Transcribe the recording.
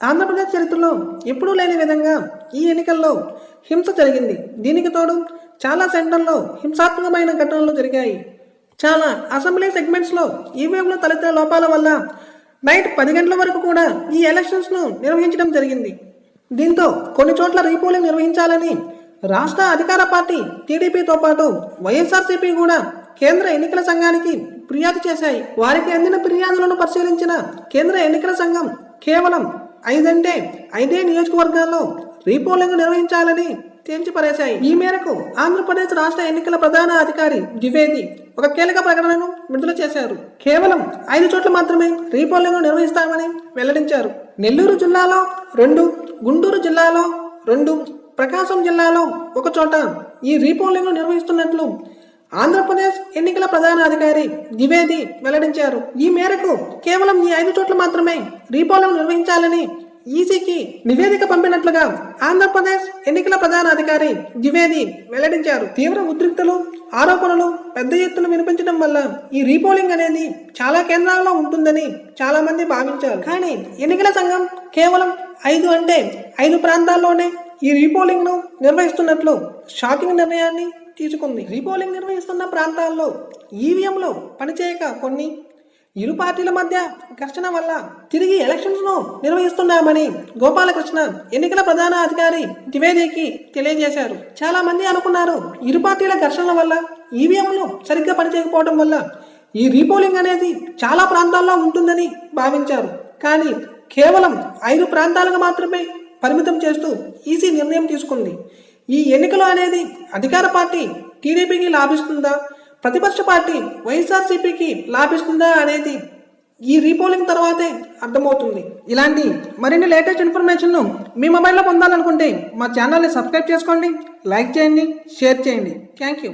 ఆంధ్రప్రదేశ్ చరిత్రలో ఎప్పుడూ లేని విధంగా ఈ ఎన్నికల్లో హింస జరిగింది. దీనికి తోడు చాలా సెంటర్లో హింసాత్మకమైన ఘటనలు జరిగాయి. చాలా అసెంబ్లీ సెగ్మెంట్స్లో ఈవీఎంలో తలెత్తిన లోపాల వల్ల నైట్ పది గంటల వరకు కూడా ఈ ఎలక్షన్స్ను నిర్వహించడం జరిగింది. దీంతో కొన్ని చోట్ల రీపోలింగ్ నిర్వహించాలని రాష్ట్ర అధికార పార్టీ టీడీపీతో పాటు వైఎస్ఆర్సీపీ కూడా కేంద్ర ఎన్నికల సంఘానికి ఫిర్యాదు చేశాయి. వారికి అందిన ఫిర్యాదులను పరిశీలించిన కేంద్ర ఎన్నికల సంఘం కేవలం ఐదంటే ఐదే నియోజకవర్గాల్లో రీపోలింగ్ నిర్వహించాలని తేల్చిపరేశాయి ఈ మేరకు ఆంధ్రప్రదేశ్ రాష్ట్ర ఎన్నికల ప్రధాన అధికారి ద్వివేది ఒక కీలక ప్రకటనను విడుదల చేశారు. కేవలం ఐదు చోట్ల మాత్రమే రీపోలింగ్ నిర్వహిస్తామని వెల్లడించారు. నెల్లూరు జిల్లాలో రెండు గుంటూరు జిల్లాలో రెండు ప్రకాశం జిల్లాలో ఒక చోట ఈ రీపోలింగ్ నిర్వహిస్తున్నట్లు ఆంధ్రప్రదేశ్ ఎన్నికల ప్రధాన అధికారి ద్వివేది వెల్లడించారు. ఈ మేరకు కేవలం ఈ ఐదు చోట్ల మాత్రమే రీపోలింగ్ నిర్వహించాలని ఈసీకి నివేదిక పంపినట్లుగా ఆంధ్రప్రదేశ్ ఎన్నికల ప్రధాన అధికారి ద్వివేది వెల్లడించారు. తీవ్ర ఉద్రిక్తలు ఆరోపణలు పెద్ద ఎత్తున వినిపించడం వల్ల ఈ రీపోలింగ్ అనేది చాలా కేంద్రాల్లో ఉంటుందని చాలా మంది భావించారు. కానీ ఎన్నికల సంఘం కేవలం ఐదు అంటే ఐదు ప్రాంతాల్లోనే ఈ రీపోలింగ్ను నిర్వహిస్తున్నట్లు షాకింగ్ నిర్ణయాన్ని తీసుకుంది రీపోలింగ్ నిర్వహిస్తున్న ప్రాంతాల్లో ఈవీఎంలు పనిచేయక కొన్ని ఇరు పార్టీల మధ్య ఘర్షణ వల్ల తిరిగి ఎలక్షన్స్ను నిర్వహిస్తున్నామని గోపాలకృష్ణ ఎన్నికల ప్రధాన అధికారి ద్వివేదికి తెలియజేశారు. చాలా మంది అనుకున్నారు ఇరు పార్టీల ఘర్షణల వల్ల ఈవీఎంలు సరిగ్గా పనిచేయకపోవడం వల్ల ఈ రీపోలింగ్ అనేది చాలా ప్రాంతాల్లో ఉంటుందని భావించారు. కానీ కేవలం ఐదు ప్రాంతాలకు మాత్రమే పరిమితం చేస్తూ ఈసీ నిర్ణయం తీసుకుంది. ఈ ఎన్నికలు అనేది అధికార పార్టీ టీడీపీకి లాభిస్తుందా? ప్రతిపక్ష పార్టీ వైఎస్ఆర్సీపీకి లాభిస్తుందా అనేది ఈ రీపోలింగ్ తర్వాతే అర్థమవుతుంది. ఇలాంటి మరిన్ని లేటెస్ట్ ఇన్ఫర్మేషన్ను మీ మొబైల్లో పొందాలనుకుంటే మా ఛానల్ని సబ్స్క్రైబ్ చేసుకోండి లైక్ చేయండి షేర్ చేయండి. Thank you.